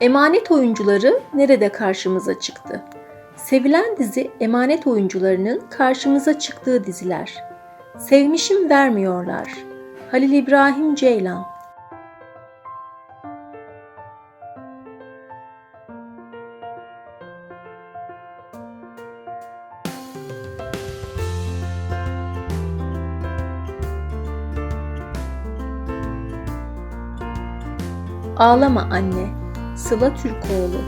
Emanet oyuncuları nerede karşımıza çıktı? Sevilen dizi emanet oyuncularının karşımıza çıktığı diziler. Sevmişim vermiyorlar. Halil İbrahim Ceylan Ağlama anne. Sıla Türkoğlu.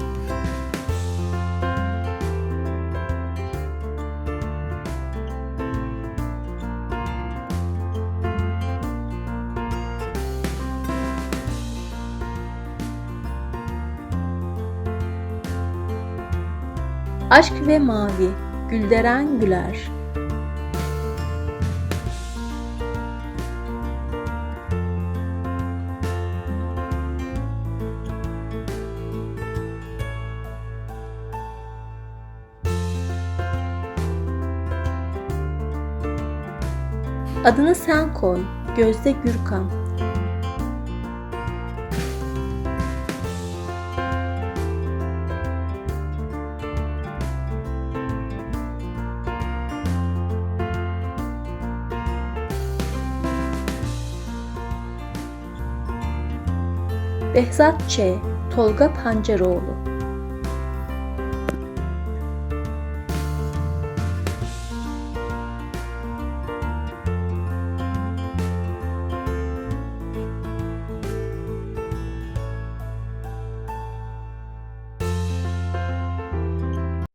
Aşk ve Mavi Gülderen Güler Adını sen koy. Gözde Gürkan. Behzat Ç. Tolga Pancaroğlu